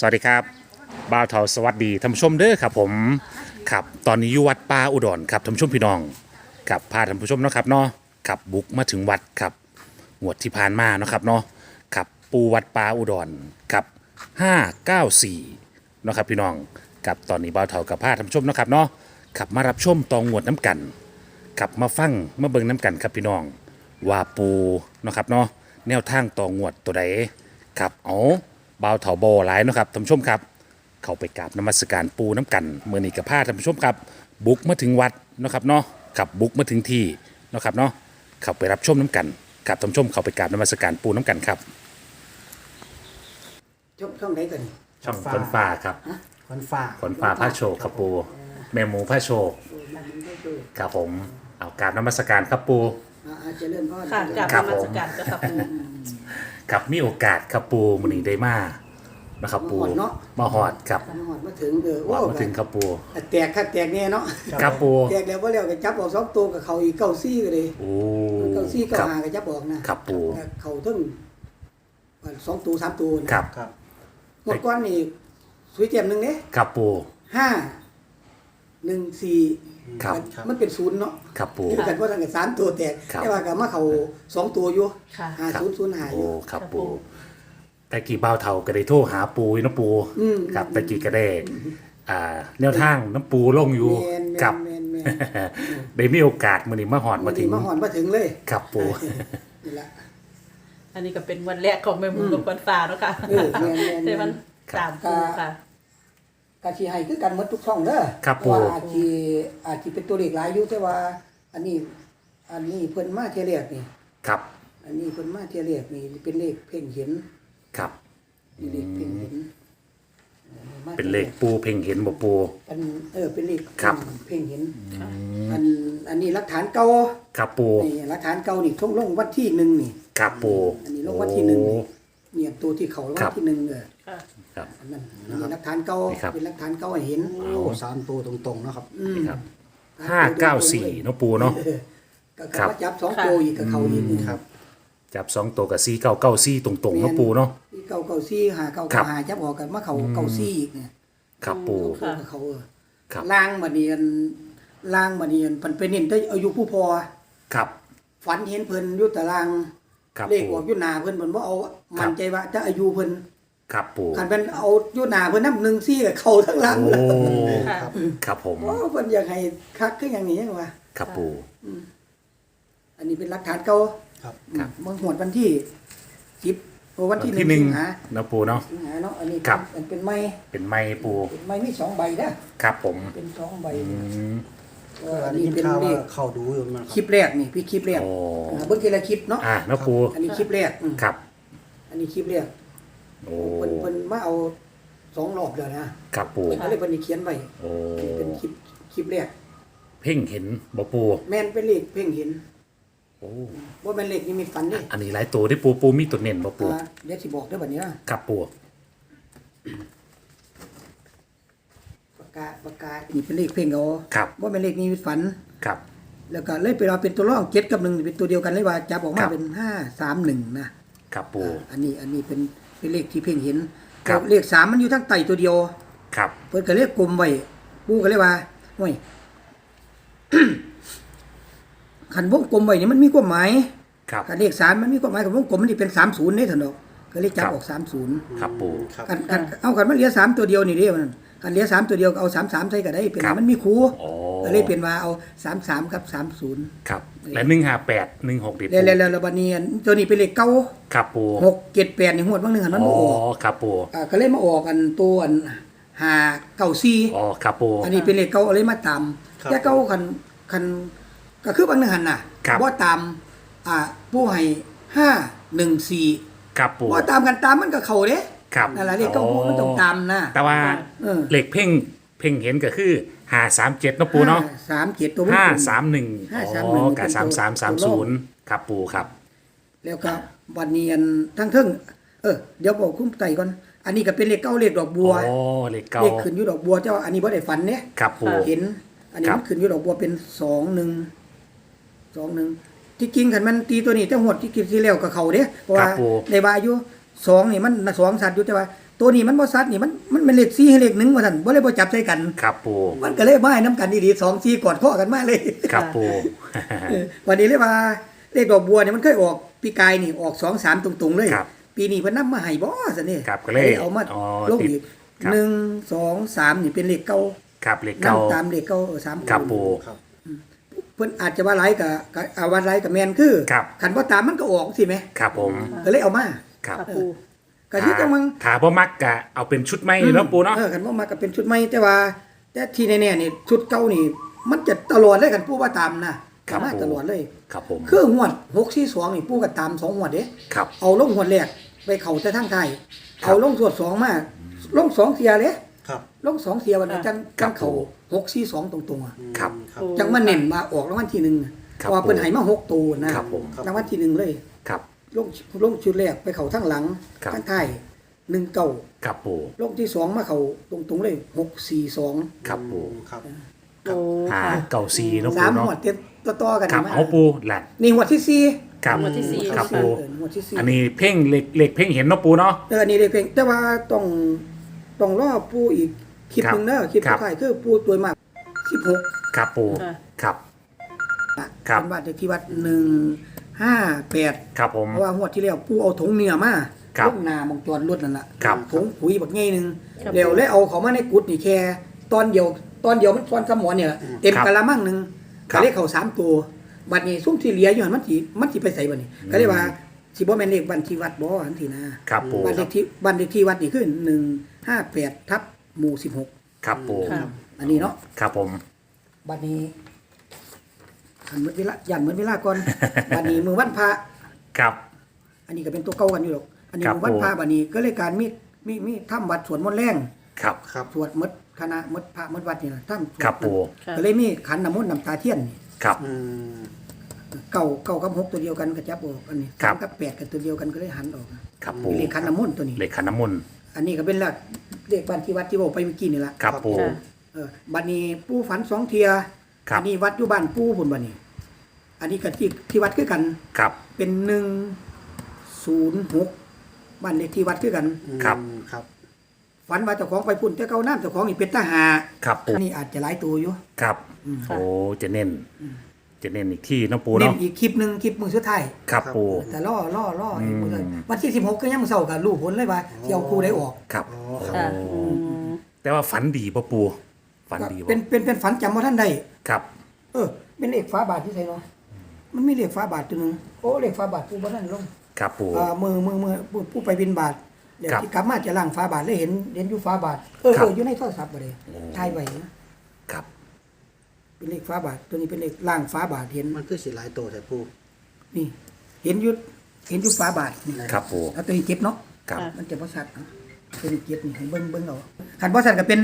สวัสดีครับบ่าวเทาสวัสดีท่านผู้ชมเด้อครับผมครับตอนนี้อยู่วัดป่าอุดรครับท่านผู้ชมพี่น้องกับพาท่านผู้ชมเนาะครับเนาะกับบุกมาถึงวัดครับงวดที่ผ่านมาเนาะครับเนาะกับปูวัดป่าอุดรกับ594เนาะครับพี่น้องกับตอนนี้บ่าวเทากับพาท่านผู้ชมเนาะครับเนาะขับมารับชมตองงวดน้ำกันกลับมาฟังมาเบิ่งน้ำกันครับพี่น้องว่าปูเนาะครับเนาะแนวทางตองวดตัวใดครับเอา บ่าวเถาโบหลายเนาะครับท่านผู้ชมครับ เข้าไปกราบนมัสการปูน้ำกันเมื่อนี้กับพาท่านผู้ชมครับ บุกมาถึงวัดเนาะครับเนาะกับบุกมาถึงที่เนาะครับเนาะเข้าไปรับชมน้ำกันกับท่านผู้ชมเข้าไปกราบนมัสการปูน้ำกันครับช่องช่องไหนกันนี่ช่องคนฟ้าครับคนฟ้าคนฟ้าพระโชคครับปูแม่หมูพระโชคครับผมเอากราบนมัสการครับปูอ่าอาจจะเริ่มพ่อค่ะกลับครับมาผมสกัดก็ครับ กับมีโอกาสครับปูมื้อนี้ได้มานะครับปูมาหอดครับมาหอดมาถึงเออหอโอ้ดมาถึงครับปูแตกคักแตกแน่เนาะครับปูแตกแล้วว่าแล้วก็จับออกสองตัวกับเขาอีกเก้าซี่ก็เลยโอ้เก้าซี่เก้าครับ หาก็จับออกนะครับปูแต่เขาถึงสองตัวสามตัวนะครับครับหมดก้อนนี่สวยเจ็มหนึ่งเนี่ยครับปูห้า หนึ่งสี่ครับ มันเป็นศูนย์เนาะครับปูคือกันว่าทั้งสามตัวแตกครับ แต่ว่าก็มาเขาสองตัวอยู่ค่ะห้าครับศูนย์ศูนย์หาอโอ้ยู่ ครับครับปูปูแต่กี่เบ้าเท่าก็ได้โทรหาปูอยู่นะปูอืม ครับแต่กี่ก็ได้อ่าแนวทางน้ำปูลงอยู่แมนแมกับ นแมนแมนได้มีโอกาสมื้อนี้มาหอดมาถึงมาหอนมาถึงเลยครับปู นี่ละ อันนี้ก็เป็นวันแรกของแม่หมูกับวันฟ้าแล้วค่ะเออแม่นแม่นในวันสามปูค่ะ กาชีให้คือกันหมดทุกช่องเด้อครับเพาะว่าผมอาจสิอาจสิเป็นตัวเลขหลายอยู่แต่ว่า อันนี้ อันนี้เพิ่นมาเทียเรียกนี่ ครับอันนี้เพิ่นมาเทียเรียกนี่เป็นเลขเพ่งเห็นครับนี่เลขเพ่งเห็นมาเป็นเลขปูเพ่งเห็นบ่ปู เป็นเออเป็นเลขครับ เพ่งเห็นอันอันนี้หลักฐานเก่าครับปูนี่หลักฐานเก่านี่ท่งลงวันที่หนึ่งนี่ ครับปูอันนี้ลงวันที่หนึ่ง โอ้ เนี่ยตัวที่เขาลงครัวับนที่หนึ่งเออค่ะ ครับ อันนั้นอันนี้หลักฐานเก่านี่ครับเป็นหลักฐานเก่าให้เห็นโอ้สามตัวตรงๆนะครับ อืมครับ ห้าเก้าสี่เนาะปูเนาะก็ครัเขาบมาจับสองตัวอีกกับเขาอีกนี่ครับ จับสองตัวกับสี่เก้าเก้าสี่ตรงๆเนาะปูเนาะอีกเก้าเก้าซี่หาเก้าครัเก้าบหาจับออกกันมาเขาเก้าซี่อีกเนี่ยครับปู ค่ะกับเขาเออครับ ล่างบัดเนียนล่างบัดเนียนมันเป็นเน้นได้อายุผู้พอ ครับ ฝันเห็นเพิ่นอยู่ตาราง ครับเลขปูออกอยู่หน้าเพิ่นเพิ่นบ่เอาครับ มั่นใจว่าจะอายุเพิ่นครับปูคันเป็นเอาอยู่หน้าเพิ่นนำหนึ่งซี่กับเขาทั้งหลังโอ้ค่ะ ครับผมโอ้เพิ่นอยากให้คักคืออย่างนี้จังว่าครับปูอันนี้เป็นหลักฐานเก่าครับ ครับเมื่อหวดวันที่10โอ้วันที่ที่หนึ่งสิงหาเนาะปูเนาะ สิงหาเนาะอันนี้ครับเป็นเป็นไม้เป็นไม้ปูเป็นไม้มีสองใบนะครับผมเป็นสองใบอืม เอออัอันนนี้นี้เป็เป็นนข่าวเลว่าขเข้าดูอยู่มันคครับลิปแรกนี่พี่คลิปแรกโอ้ อ่าเบิ่งทีละคลิปเนาะอะเนาะปูอันนี้คลิปแรกอืมครับ อันนี้คลิปแรกโอ้เพิ่นเพิ่นมาเอาสองรอบแล้วนะครับปูเพิ่นก็เลยเพิ่นได้เขียนไว้โอ้เป็นคลิปคลิปแรก เพ่งเห็นบ่ปูแม่นเป็นเลขเพ่งเห็นโอ้ว่าเป็นเลขนิมิตฝันนี่อันนี้หลายตัวที่ปูปูมีตัวเน้นบ่ปูอ่าเดี๋ยวสิบอกเด้อบัดนี้นะครับปูปา กกาปากกานี่เป็นเลขเพ่งเอาครับว่าเป็นเลขนิมิตฝัน ครับ แล้วก็เลยไปเอาเป็นตัวรองเจ็ดกับหนึ่งเป็นตัวเดียวกันเลยว่าจับออกคมารับเป็นห้าสามหนึ่งนะครับปูอ่าอันนี้อันนี้เป็นเป็นเลขที่เพ่งเห็นครับเลขสามมันอยู่ทั้งไตตัวเดียว ครับเพิ่นก็เรียกกลมไว้ปูก็เลยว่าห่วยขันวงกลมไว้นี่มันมีความหมายครับขันเลขสามมันมีความหมายกับวงกลมมันนี่เป็นสามศูนย์นี่ถนอกก็เลยจับครับออกสามศูนย์ครับปูครับขันขันเอาขันมันเหลือสามตัวเดียวนี่เด้มัน ขันเหลือสามตัวเดียวก็เอาสามสามใส่ก็ได้เป็นครับ มันมีครูโอ้ก็เลยเป็นว่าเอาสามสามกับสามศูนย์ครับ และหนึ่งห้าแปดหนึ่งหกดิแล้วแล้วแล้วแล้วบัดนี้อันตัวนี้เป็นเลขเก้าครับปูหกเจ็ดแปดนี่หวดบางหนึ่งหันมันอ๋บ่อออกครับปูอ่าก็เลยมาออกกันตัวอันหาเก้าสี่ อ๋อครับปู อันนี้เป็นเลขเก้าเอาเลยมาตามครับ แต่เก้าคันคันก็คือบางหนึ่งหันน่ะครับ ว่าตามอ่าผู้ให้ห้าหนึ่งสี่ครับปูว่าตามกันตามมันก็เข้าเด้ ครับนั่นแหละเลขเก้ามันต้องตามนะแต่ว่าเออเหล็กเพ่งเพ่งเห็นก็คือหาสามเจ็ดเนาะปูเนาะห้สามเจ็ดตัวมันห้าเป็นสามหนึ่งห้าอ๋สามหนึ่งอเป็นกับสามสามสามตัวศูรนอย์บครับปูครับ แล้วก็วันนี้อันทั้งเทึ่งเออเดี๋ยวบอกคุ้มไตก่อน อันนี้ก็เป็นเลขเก้าเลขดอกบัวอ๋อเหล็กเก่าเลขขึ้นอยู่ดอกบัวเจ้าอันนี้บ่ได้ฝันเนี่ยครับปูเห็น อันนี้ครับมันขึ้นอยู่ดอกบัวเป็นสองหนึ่งสองหนึ่งที่จริงคันมันตีตัวนี้แต่หวดที่กินที่แล้วกับเขาเด้เพราะว่าในบาอยู่ สองนี่มันน่ะสองสัตว์อยู่แต่ว่า ตัวนี้มันบ่ซัดนี่มันมันเป็นเลข4ให้เลข1ว่าซั่นบ่เลยบ่จับใส่กัน ครับปูมันก็เลยมาให้น้ำกันดีๆ2 4กอดข้อกันมาเลยครับปูเออวันนี้เลยว่าเลขดอกบัวเนี่ยมันเคยออกปีกายนี่ออก2 3ตรงๆเลยครับปีนี้เพิ่นนำมาให้บ่ซั่นนี่ครับก็เลยเอามาอ๋อลงอีกครับหนึ่งสองสามนี่เป็นเลขเก่าครับเลขเก้านำตามเลขเก่าเออสามครับปูครับเพิ่นอาจจะว่าหลายกับกับอาว่าหลายกับแม่นคือครับคันบ่ตามมันก็ออกสิแหมครับผมก็เลยเอามา ครับค่ะปูก็ที่จังมังถาบ่มักกะเอาเป็นชุดไม่เนาะปูเนาะเออกันบ่มาก็เป็นชุดใหม่แต่ว่า แต่ที่แน่ๆนี่ชุดเก่านี่ มันจะตลอดเลยกันปู่ว่าตามนะครับมาผมตลอดเลย ครับผมคือหวด642นี่ปู่ก็ตามสองหวดเด้ครับเอาลงหวดแรกไปเข้าแต่ทางไทายครับเอาลงสวดสองมาลงสองเสียเด้ครับลงสองเสียวันนี้จังครัจับงเข้า642ตรงๆอะครับครับจังมาเน้นมาออกรางวัลที่หนึ่งครับเพราะว่าเพิ่นให้มาหกตัวนะครับผมรางวัลที่หนึ่งเลยครับ ลงลงชุดแรกไปเข้าทั้งหลังครับ ทั้งท้ายหนึ่งเก้าครับปูลงที่สองมาเข้าตรงๆเลยหกสี่สองครับปูครับ โอ้หาค่ะ เก่าซีเนาะสาปูมเนาะหมวดเต็มต่อๆกันครับมาเอาปูแหละนี่หมวดที่สี่ ครับหมวดที่สี่ครับเอปูอหมวดที่สี่อันนี้เพ่งเหล็กเหล็กเพ่งเห็นเนาะปูเนาะ เออนี่เลยเพลงแต่ว่าต้องต้องรอปูอีกคลิปครับหนึ่งเนอะคลิปครัสุบ ดท้ายคือปูตัวมากสิบหก ครับปูค่ะ ครับ ครับ เป็นวัดเลขที่วัดหนึ่ง ห้าแปดครับผม เพราะว่าหวดที่แล้วปูเอาถุงเนื้อมาครับลูกนามองจรรถนั่นแหละครับ ถุงปุ๋ยบักง่ายหนึ่งครับ เดี๋ยวเลยเอาเขามาในกุดนี่แค่ตอนเดียวตอนเดียวมันตอนสมอนเนี่ยเต็มครับกะละมังหนึ่งครัก็บ เลยเขาสามตัวบัดนี้ซุ้มที่เหลียอยู่หันมันสิมันสิไปใส่บัดนี้ ก็เลยว่าสิบ่แม่นเลขบัญชีวัดบ่อันที่นะครับปูบันเลขที่บันเลขที่วัดนี่คือ158ทับหมู่16ครับปูค่ะอันนี้เนาะ ครับผม บัดนี้ อันหมดเวลาย่านหมดเวลาก่อน บัดนี้มือวันพระครับ อันนี้ก็เป็นตัวเก่ากันอยู่หรอกอันนี้ครับ มือวันพระผมบัดนี้ก็เลยการมีมีมีทำวัดสวดมนต์แรงครับ ครับ สวดหมดคณะหมดพระหมดวัดนี่นะทำครับปูค่ะ ก็เลยมีขันน้ำมนต์น้ำตาเทียนนี่ครับ อืม เก่าเก่ากับหกตัวเดียวกันก็จับออกอันนี้ครับ สามกับแปดกับตัวเดียวกันก็เลยหันออกครับปูเป็นเลขขันน้ำมนต์ตัวนี้ เหล็กขันน้ำมนต์อันนี้ก็เป็นหลักเลขบ้านที่วัดที่บอกไปเมื่อกี้นี่ละ ครับปูค่ะ เออบัดนี้ปู่ฝันสองเทีย ครับ อันี้วัดอยู่บ้านปู่พุ่นบัดนี้อันนี้ก็ที่ที่วัดคือกัน ครับ เป็นหนึ่งศูนย์หกบ้านเลขที่วัดคือกันครับอืมครับ ฝันว่าเจ้าของไปพุ่นแต่เก่าน้ำเจ้าของนี่เป็นทหารครับปูอันนี้อาจจะหลายตัวอยู่ ครับ อืม โอ้จะเน้น จะเน้นอีกที่เนาะปูเน้นเนาะอีกคลิปหนึ่งคลิปมือสุดท้าย ครับปู แต่ล่อล่อล่ออีกมื้อนั้นอืม วันที่สิบหกก็ยังมื้อเช้ากับลูกผลเลยว่าสิเอาครูได้ออกครับอ๋อโอ้ค่ะอืมแต่ว่าฝันดีป่ะปูฝันดีเป็ป่ะนเป็นเป็นฝันจำว่าท่านใด ครับ เออเป็นเลขฟ้าบาทที่ใส่เนาะมันมีเลขฟ้าบาทตัวหนึงโอ้เลขฟ้าบาทผู้บ่ทันลงครับปูเอ่อมือมือมือผู้ผู้ไปบินบาทเดี๋ยวครับที่กลับมาจะล้างฟ้าบาทเลยเห็นเห็นอยู่ฟ้าบาทเออครับ เอออยู่ในโทรศัพท์บ่ได้ถ่ายไว้นะครับ เป็นเลขฟ้าบาทตัวนี้เป็นเลขล่างฟ้าบาทเห็นมันคือสีหลายตัวแต่ปูนี่ เห็นอยู่เห็นอยู่ฟ้าบาทนี่ครับปู เอาตัวนี้เก็บเนาะ ครับ มันจะบ่ชัดเอาตัวนี้เก็บนี่ให้เบิ่งเบิ่งเอาคันบ่ชัดก็เป็น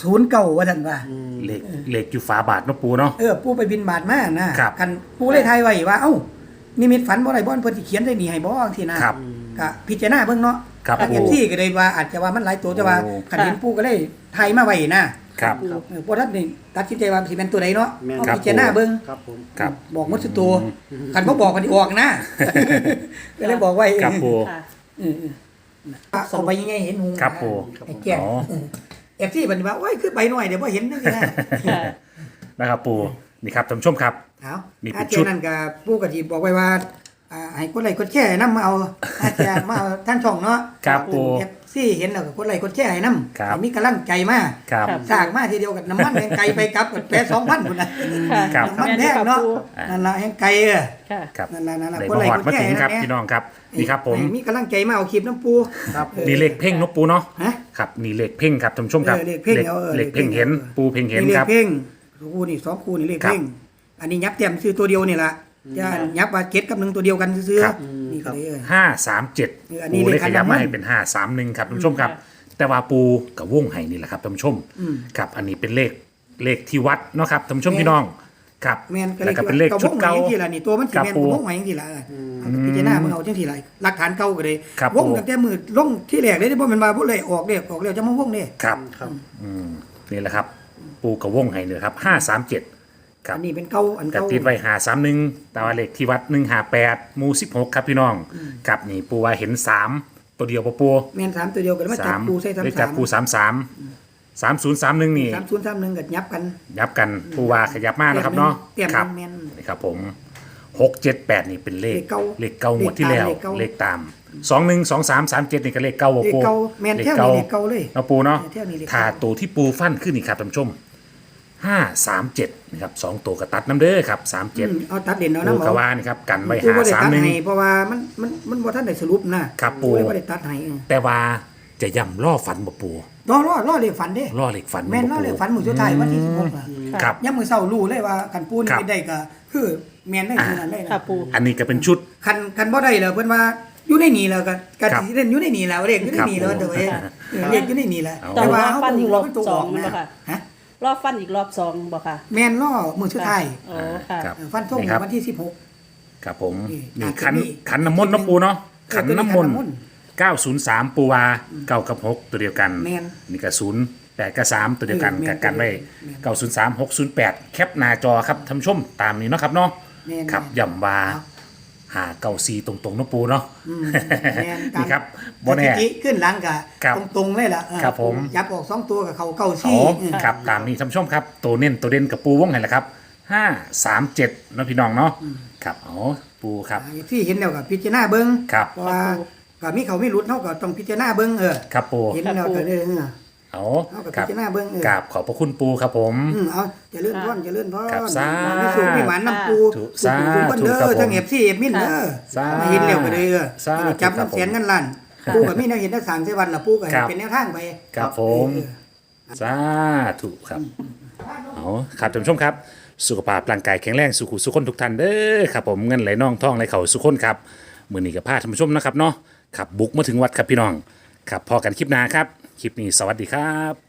ศูนย์เก่าว่าซั่นว่า เหล็กเหล็กอยู่ฝาบาทเนาะปูเนาะ เออผู้ไปบินบาทมานะครับ กันผู้เลยทายไว้ว่าเอ้านิมิตฝันบ่ได้บ่เพิ่นสิเขียนได้นี่ให้บ่จังซี่นะครับ ก็พิจารณาเบิ่งเนาะครับถ้าผมเอฟซีก็ได้ว่าอาจจะว่ามันหลายตัวแต่ว่าโอ้ คันเห็นผู้ก็เลยทายมาไว้นะครับ เออบ่ทันนี่ตัดสินใจว่าสิเป็นตัวใดเนาะแม่น เอาครับพิจารณาเบิ่งครับผม ครับ บอกหมดสุดตัวคันบ่บอกก็สิออกนะ ก็เลยบอกไว้ครับปู ค่ะ เออๆเอาไปยังไงเห็นหูครับปู ไอ้แก่อ๋อ เอฟซีเพิ่นว่าโอ้ยคือใบหน่อยเดี๋ยวบ่เห็นจังซี่นะค่ะนะครับปูนี่ครับท่านผู้ชมครับ เอานี่เป็นอาเจชุด นั่นก็ปู่ก็สิบอกไว้ว่าอ่าให้กดไลค์กดแชร์ให้นำมาเอาอาจารย์มาเอาท่านช่องเนาะครับปู่เอฟ ซีเห็นแล้วก็กดไลค์กดแชร์ให้นำครับให้มีกำลังใจมาครับ ครับ สร้างมาทีเดียวกับน้ำมันแห่งไกลไปกลับกับแปด2,000พุ่นน่ะค่ะครับ น้ำมันแพงเนาะอ่านั่นล่ะแห่งไกลเออค่ะ ครับนั่นล่ะนั่นล่ะในกดประไลค์วักติดมาแชถึร์งให้ครับนำพี่น้องครับนี่ครับผมให้มีกำลังใจมาเอาคลิปน้ำปูครับผมนี่เหล็กเพ่งเนาะปูเนาะฮะ ครับนี่เหล็กเพ่งครับท่านผู้ชมครับเออเหล็กเพ่งเอาเออเหล็กเพ่ง เห็นปูเพ่งเห็นนี่ครับเลขเพ่งคู่นี่สองคู่นี่เลขครับเพ่ง อันนี้ยับเต็มซื้อตัวเดียวนี่ล่ะจะยับว่าเก็ดกับหนึ่งตัวเดียวกันซื้อครับ ๆ นี่ก็เลยเออห้าสามเจ็ดเอออันนี้ปูเลขเลขขยับขันน้ำมมานต์ให้เป็นห้าสามหนึ่งครับท่านผู้ชมครับ แต่ว่าปูกับวงไห้นี่แหละครับท่านผู้ชมอืมครับอันนี้เป็นเลขเลขที่วัดเนาะครับท่านผู้ชมพี่น้องครับแม่นก็เลแล้ยวก็เป็นเลขชุดเก่าวงใหม่จังซี่ล่ะนี่ตัวมันสิครับแม่นปู่วงใหม่จังซี่ล่ะเอออพิจารณามึงเอาจังซี่ล่ะหลักฐานเก่าก็เลยครับวงปู่ตั้งแต่มือลงที่แรกเลยบ่แม่นว่าบ่เลยออกเด้ออกแล้วจะมาวงเด้ครับ ครับ อืมนี่แหละครับ ปูกับวงไห้เนี่ยครับห้าสามเจ็ด ครับ อันนี้เป็นเก่าอันกับเก่าติดไว้หาสามหนึ่งแต่ว่าเลขที่วัดหนึ่งหาแปดหมู่สิบหกครับพี่น้องกับนี่ปูว่าเห็นสามตัวเดียวปะปูแม่นสามตัวเดียวกันมาจับปูใส่สามเลขจัสาบมปูสามสามสามศูนย์สามหนึ่งนี่สามศูนย์สามหนึ่งกับยับกันยับกันปูว่าขยับมากนะครับเนาะเตรียมครับแม่นนี่ครับผมหกเจ็ดแปดนี่เป็นเลขเลขเก้าเลขเก้าหมวดที่แล้วเลขเก้า เลขตามสองหนึ่งสองสามสามเจ็ดนี่ก็เลขเก้าปะเลขปูเก้าแม่นเท่านี้เลขเก้าเลยเอาปูเนาะเที่ยวนี้เลขเก้า ถ้าตัวที่ปูฟันขึ้นนี่ครับท่านผู้ชม ห้าสามเจ็ดนะครับสองตัวกระตัดน้ำเด้อครับสามเจ็ดอืมเอาตัดเด่นเอาปูน้ำกระเอาวานี่ครับกันไว้ปูหาบ่ได้สามตัดหนึ่ง ให้เพราะว่ามันมันมันบ่ทันได้สรุปนะครับปู เลยบ่ได้ตัดให้เออแต่ว่าจะย่ำล่อฝันบ่ปูรอรอรอเลขฝันเด้ ล่อเหล็กฝันแม่นรอเลขฝันมื้อสุดท้ายวันที่16น่ะครับยามมื้อเช้ารู้เลยว่าคันปูนี่ครับ เป็นได้ก็คือแม่นได้คือนั้นเลยนะค่ะปู อันนี้ก็เป็นชุด คันคันบ่ได้แล้วเพิ่นว่าอยู่ในนี่แล้วก็ก็ครับสิเล่นอยู่ในนี่แล้วเลขอยู่ในนี่แล้วครับเด้อเอ้ยเออเลขอยู่ในนี่แหละเอา แต่ว่าต้องรอฟันอีกรอบเาตัวสองนะบ่ค่ะฮะ รอบฟันอีกรอบสองบ่ค่ะแม่นล่อมื้อสุดท้ายโอ้ค่ะครับ เออฟันธงนี่ครับ วันที่16ครับผมนี่นี่อาจจะขันมี ขันน้ำมนต์เนาะปูเนาะเออขันตัวนี้น้ำมนต์ขันน้ำมนต์ 903 ปูวา9กับ6ตัวเดียวกัน แม่นนี่ก็0 8กับ3ตัวเดียวกันเออแม่นกับกันไว้แม่น903 608 แคปหน้าจอครับท่านผู้ชมตามนี้เนาะครับเนาะแม่นครับย่ำว่าครับ หาเก้าซีตรงๆเนาะปูเนาะ อืมแม่นตามนี่ครับบ่แน่สถิติขึ้นหลังกะครับตรงๆเลยล่ะเออครับผม ยับออกสองตัวกับเขาเก้าอ๋ซี่อเออครับตามนี้ท่านผู้ชมครับ ตัวเน้นตัวเด่นกับปูวงไหนละครับห้าสามเจ็ดเนาะพี่น้องเนาะครับอ๋อปูครับที่เห็นแล้วก็พิจารณาเบิ้งครับ เพราะว่าก็มีเขาไม่รุดเท่าก็ต้องพิจารณาเบิ้งเออครับปู เห็นแล้วก็เลยเออ เอาเอากับครับพิจารณาเบิ่งเออกราบขอบพระคุณปูครับผม อืมเอาเจะเลื่อนพ่อนเจะเลื่อนพ่อนครับสามีสูงมีหวานน้ำปูธุสุขทุกคนเด้สาธุครับอผมทั้งเอฟซีเอฟมินเด้อสามาเห็นแล้วก็เลยเออสาธุจับครัเงิบนผมแสนเงินล้านปูกับมีแนวเห็นได้สามสิบวันละปูก็ให้ครับ เป็นแนวทางไปครับผมเออสาธุครับเอาครับท่านผู้ชมครับ สุขภาพร่างกายแข็งแรงสุขุสุขคนทุกท่านเด้อครับผมเงินไหลน่องท่องไหลเข่าสุขคนครับ มือนี้กับพาท่านผู้ชมนะครับเนาะขับบุกมาถึงวัดครับพี่น้องครับพอกันคลิปหน้าครับ คลิปนี้สวัสดีครับ